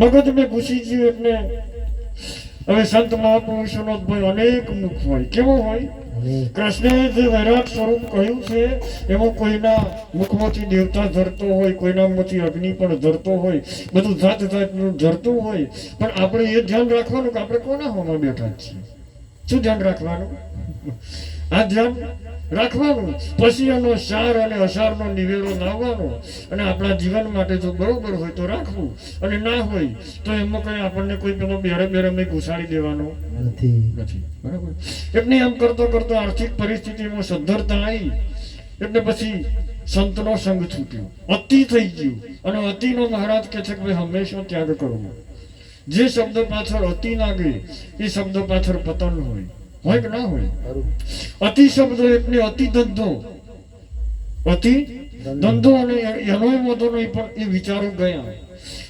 મેં ઘૂસી ગયું એટલે હવે સંત મહાપુરુષોનો ભાઈ અનેક મુખ હોય. કેવો હોય? કૃષ્ણે જે વૈરાટ સ્વરૂપ કહ્યું છે એમાં કોઈના મુખમાંથી દેવતા ઝરતો હોય કોઈના મુખથી અગ્નિ પણ ઝરતો હોય બધું જાત જાતનું ઝરતું હોય. પણ આપણે એ ધ્યાન રાખવાનું કે આપણે કોના હોમાં બેઠા છીએ? શું ધ્યાન રાખવાનું? આ ધ્યાન રાખવાનું. પછી એનો સાર અને અસારનો નિવેડો લાવવાનો અને આપણા જીવન માટે જો બરોબર હોય તો રાખવું. અને ના હોય તો એમાં કઈ આપણને કોઈ પેલો બેરે બેરે મેં ઘુસાડી દેવાનો નથી. નથી. બરાબર? એટલે એમ કરતો કરતો આર્થિક પરિસ્થિતિમાં સદ્ધરતા આવી એટલે પછી સંતનો સંગ છૂટ્યો. અતિ થઈ ગયું. અને અતિનો મહારાજ કહે છે કે ભાઈ હંમેશા ત્યાગ કરવો. જે શબ્દ પાછળ અતિ લાગે એ શબ્દ પાછળ પતન હોય. હોય કે ના હોય. અતિ શબ્દ એટલે અતિ ધંધો. અતિ ધંધો અને એનો મોટો નહીં પણ એ વિચારો ગયા.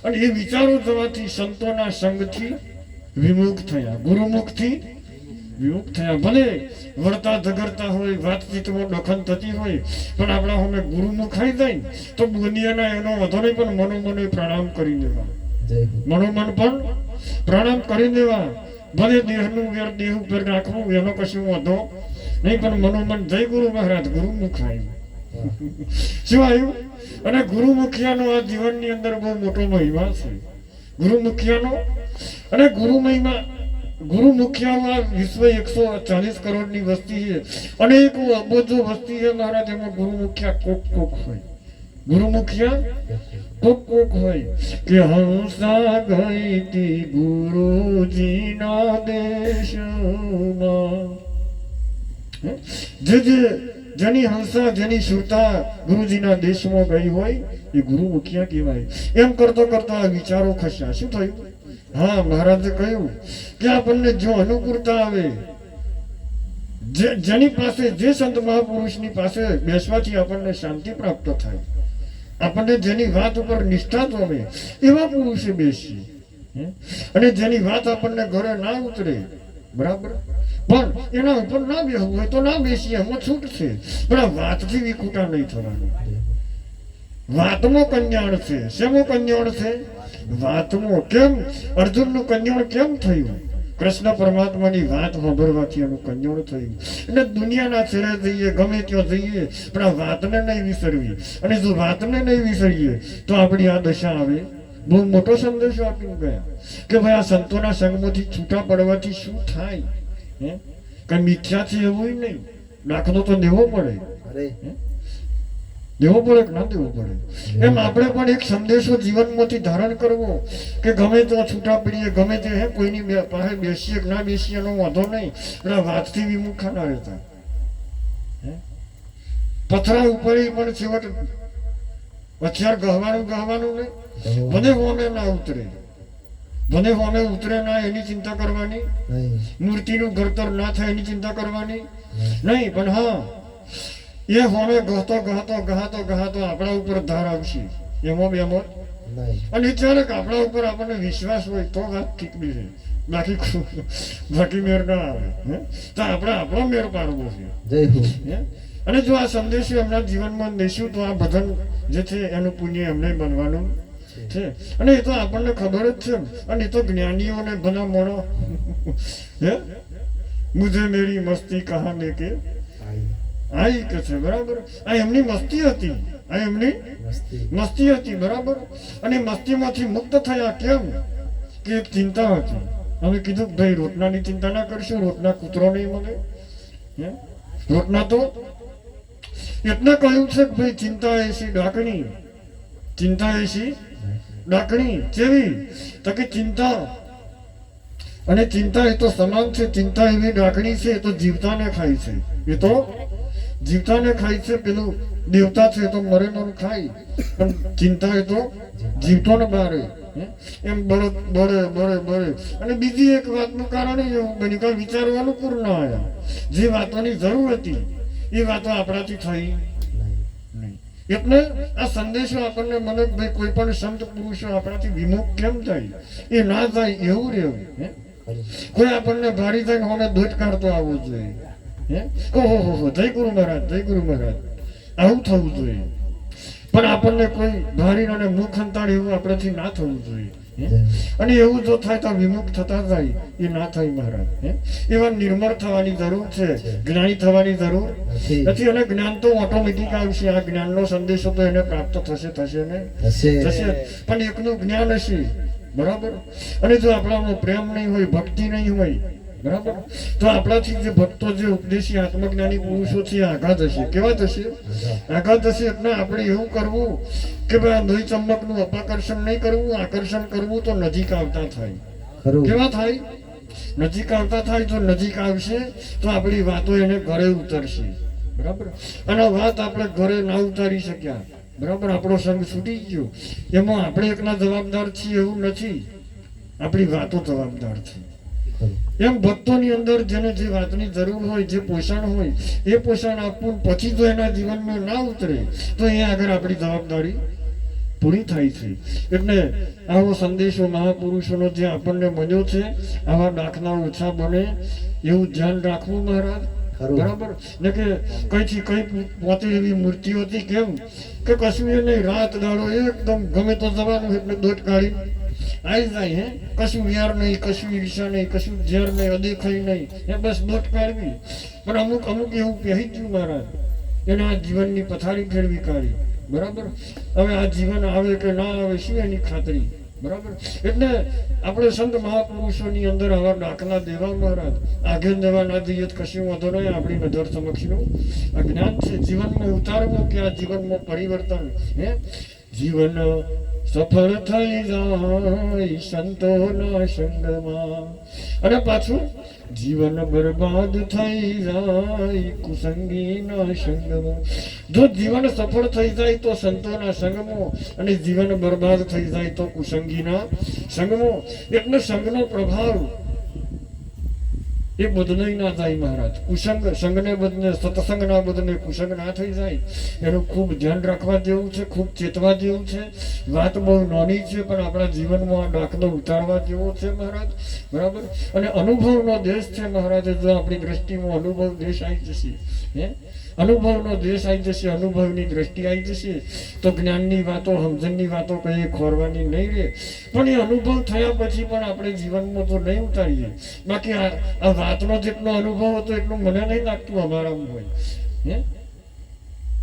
અને એ વિચારો જવાથી સંતોના સંગથી વિમુખ થયા. ગુરુમુખથી વિમુખ થયા. ભલે વળતા ઝઘડતા હોય વાતચીતમાં દખન થતી હોય પણ આપણા અમે ગુરુમુખ ખાઈ જાય તો દુનિયાના એનો વધારે નહીં પણ મનોમને પ્રણામ કરી દેવા. મનોમન પણ પ્રણામ કરી દેવા. ભલે દેહનું વેર, દેહ ઉપર રાખવું, એનો કશું વાંધો નહીં, પણ મનોમન જય ગુરુ મહારાજ, ગુરુમુખ આવ્યું શું આવ્યું અને ગુરુ મુખિયાનો આ જીવનની અંદર બહુ મોટો મહિમા છે. ગુરુ મુખિયાનો અને ગુરુ મહિમા ગુરુ મુખિયામાં વિશ્વ એકસો ચાલીસ કરોડની વસ્તી છે. અનેક અબોજો વસ્તી છે, મહારાજ, એમાં ગુરુ મુખિયા કોક કોક હોય. ગુરુ મુખિયા કોક કોક હોય. કે હંસા ગઈ તી ગુરુજીના દેશમાં. હે? જે જે જેની હંસા, જેની સુરતા ગુરુજીના દેશમાં ગઈ હોય, એ ગુરુ મુખિયા કહેવાય. એમ કરતો કરતા વિચારો ખસ્યા. શું થયું? હા, મહારાજે કહ્યું કે આપણને જો અનુકૂળતા આવે જેની પાસે, જે સંત મહાપુરુષની પાસે બેસવાથી આપણને શાંતિ પ્રાપ્ત થાય. આપણને જેની વાત ઉપર નિષ્ઠા જોવે એવા પુરુષે બેસીએ અને જેની વાત આપણને ઘરે ના ઉતરે, બરાબર? પણ એના ઉપર ના બેસવું હોય તો ના બેસીએ, એમાં છૂટ છે. પણ આ વાતથી વિખૂટા નહીં થવાનું. વાતમાં કલ્યાણ છે. શેમાં કલ્યાણ છે? વાતમાં. કેમ? અર્જુનનું કલ્યાણ કેમ થયું? કૃષ્ણ પરમાત્માની વાત સાંભળવાથી એનું કલ્યાણ થયું. એટલે દુનિયાના છેડે જઈએ ગમે ત્યાં જઈએ પણ આ વાતને નહીં વિસરવી. અને જો વાતને નહીં વિસરીએ તો આપણી આ દશા આવે. બહુ મોટો સંદેશો આપીને ગયા કે ભાઈ આ સંતોના સંગમાંથી છૂટા પડવાથી શું થાય? હે? કઈ મિથ્યા છે એવું નહીં. દાખલો તો લેવો પડે અરે. દેવો પડે કે ન દેવો પડે એમ આપણે પણ એક સંદેશો જીવનમાંથી ધારણ કરવો કે ગમે તો છૂટા પડીએ ગમે તે હે કોઈની પાસે બેસીએ કે ના બેસીએ એનો વાંધો નહીં. એટલે વાતથી વિમુખા ના રહેતા પથરા ઉપર પણ છેવટ હથિયાર ગહવાનું ગહવાનું નહીં. ભલે હોમે ના ઉતરે. ભલે હોમે ઉતરે ના એની ચિંતા કરવાની. મૂર્તિનું ઘડતર ના થાય એની ચિંતા કરવાની. નહીં પણ હા એ હોમે ગહતો ગહતો ગહતો ગહતો આપણા ઉપર ધાર આવશે. એમાં બેમાં અને ક્યારેક આપણા ઉપર આપણને વિશ્વાસ હોય તો વાત ઠીકડી છે. બાકી બાકી મેર ના આવે તો આપણે આપણો મેર પાડવો છે. અને જો આ સંદેશો એમના જીવનમાં દઈશું તો આ ભજન જે છે એનું પુણ્ય એમને બનવાનું છે. અને એ તો આપણને ખબર જ છે અને એ તો જ્ઞાનીઓને ભલા મળો હે? મુજે મેરી મસ્તી કહાને કે આઈ એ કે છે બરાબર. આ એમની મસ્તી હતી. આ એમની મસ્તી. હતી બરાબર. અને મસ્તીમાંથી મુક્ત થયા કેમ? કે એક ચિંતા હતી. અમે કીધું ભાઈ રોટલાની ચિંતા ના કરશું રોટના કૂતરો નહીં મળે. રોટલા તો એટલે કહ્યું છે કે ભાઈ ચિંતા એસી ડાકણી. ચિંતા એસી ડાકણી. કેવી તો કે ચિંતા. અને ચિંતા એ તો સમાન છે. ચિંતા એવી ડાકણી છે એ તો જીવતાને ખાય છે. એ તો જીવતાને ખાય છે પેલું દેવતા છે એ તો મરેલો ખાય. પણ ચિંતા એ તો જીવતો ને બારે એમ બળે બળે બળે બળે. અને બીજી એક વાતનું કારણ એવું બન્યું કે વિચારવાનું ના આવ્યા. જે વાતોની જરૂર હતી એ વાતો આપણાથી થઈ નહીં. એટલે આ સંદેશો આપણને મને ભાઈ કોઈ પણ સંત પુરુષો આપણાથી વિમુખ કેમ થાય? એ ના થાય એવું રહેવું. કોઈ આપણને ભારી થઈને હોમે દોટ કાઢતો આવવો જોઈએ. ઓહો હો જય ગુરુ મહારાજ જય ગુરુ મહારાજ આવું થવું જોઈએ પણ આપણને કોઈ ભારી અને મુખ એવું આપણેથી ના થવું જોઈએ અને એવું જો થાય તો વિમુખ થતા જાય એ ના થાય મહારાજ એવા નિર્મળ થવાની જરૂર છે જ્ઞાની થવાની જરૂર નથી. અને જ્ઞાન તો ઓટોમેટિક આવશે આ જ્ઞાનનો સંદેશો તો એને પ્રાપ્ત થશે થશે ને? થશે. થશે. પણ એકનું જ્ઞાન હશે બરાબર? અને જો આપણામાં પ્રેમ નહીં હોય ભક્તિ નહીં હોય બરાબર? તો આપણાથી જે ભક્તો જે ઉપદેશી આત્મજ્ઞાની પુરુષો છે એ આઘાત કેવા થશે? આઘાત હશે એટલે આપણે એવું કરવું કે ભાઈ આ લોહી ચમકનું અપાકર્ષણ નહીં કરવું આકર્ષણ કરવું તો નજીક આવતા થાય. કેવા થાય? નજીક આવતા થાય તો નજીક આવશે તો આપણી વાતો એને ઘરે ઉતરશે. બરાબર? અને વાત આપણે ઘરે ના ઉતારી શક્યા. બરાબર? આપણો સંગ છૂટી ગયો. એમાં આપણે એકલા જવાબદાર છીએ એવું નથી. આપણી વાતો જવાબદાર છે. એમ ભક્તોની અંદર જેને જે વાતની જરૂર હોય જે પોષણ હોય એ પોષણ આપવું પછી જો એના જીવનમાં ના ઉતરે તો એ આગળ આપણી જવાબદારી પૂરી થાય છે. એટલે આવો સંદેશો મહાપુરુષોનો જે આપણને મળ્યો છે આવા દાખલા ઓછા બને એવું ધ્યાન રાખવું મહારાજ. બરાબર? ને કે કઈથી કઈ પોતે એવી મૂર્તિ હતી કેમ? કે કશું એ નહીં રાત દાડો એકદમ ગમે તો જવાનું એટલે દોટ કાઢી આવી જાય, હે? કશું વ્યાર નહીં, કશું ઈર્ષા નહીં, કશું ઝેર નહીં, અદેખાઈ નહીં. એ બસ બોટ કાઢવી. પણ અમુક અમુક એવું કહી ગયું મારા. એને જીવનની પથારી ફેરવી કાઢી. બરાબર? હવે આ જીવન આવે કે ના આવે, શું એની ખાતરી? બરાબર? એટલે આપણે સંત મહાપુરુષોની અંદર આવા દાખલા દેવા મહારાજ. આગે દેવા ના દઈએ કશું વાંધો નહીં, આપણી નજર સમક્ષનું. આ જ્ઞાન છે જીવનમાં ઉતારવું કે આ જીવનમાં પરિવર્તન? હે? જીવન સફળ થઈ જાય, સંતોના સંગમાં. અને પાછું જીવન બરબાદ થઈ જાય, કુસંગીના સંગમાં. જો જીવન સફળ થઈ જાય તો સંતોના સંગમો અને જીવન બરબાદ થઈ જાય તો કુસંગીના સંગમો. એટલે સંગનો પ્રભાવ એ બદલાઈ ના જાય મહારાજ. કુસંગ સંગને બદલે સત્સંગ ના બદલે કુસંગ ના થઈ જાય. એનું ખૂબ ધ્યાન રાખવા જેવું છે, ખૂબ ચેતવા જેવું છે. વાત બહુ નાની છે, પણ આપણા જીવનમાં આ ઉતારવા જેવો છે મહારાજ. બરાબર? અને અનુભવનો દેશ છે મહારાજ, જો આપણી દ્રષ્ટિમાં અનુભવ દેશ આવી જશે. હે? અનુભવનો દેશ આવી જશે, અનુભવની દ્રષ્ટિ આવી જશે, તો જ્ઞાનની વાતો, સમજણની વાતો કઈ ખોરવાની નહીં રહે. પણ એ અનુભવ થયા પછી પણ આપણે જીવનમાં તો નહીં ઉતારીએ. બાકી આ વાતનો જેટલો અનુભવ હતો, એટલું મને નહીં લાગતું અમારામાં હોય. હે?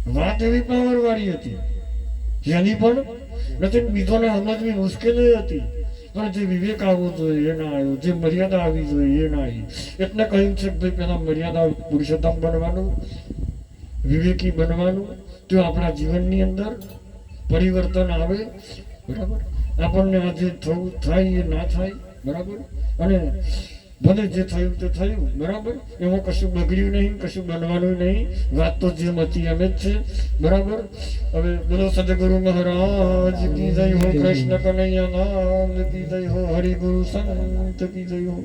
વાત એવી પાવરવાળી હતી. જેની પણ નથી બીજોને સમજવી મુશ્કેલી હતી. પણ જે વિવેક આવવો જોઈએ, એ ના આવ્યો. જે મર્યાદા આવી જોઈએ, એ ના આવી. એટલે કહ્યું છે ભાઈ પેલા મર્યાદા પુરુષોત્તમ બનવાનું વિવેકી બનવાનું તો આપણા જીવનની અંદર પરિવર્તન આવે, બરાબર? આપણને આજે થવું, થાય એ ના થાય, બરાબર? અને ભલે જે થયું તે થયું, બરાબર? એમાં કશું બગડ્યું નહીં, કશું બનવાનું નહીં, વાત તો જેમ હતી એમ જ છે, બરાબર? હવે બોલો સદગુરુ મહારાજ, કી જય હો કૃષ્ણ કનૈયા નામ, કી જય હો હરિગુરુ સંત, કી જય હો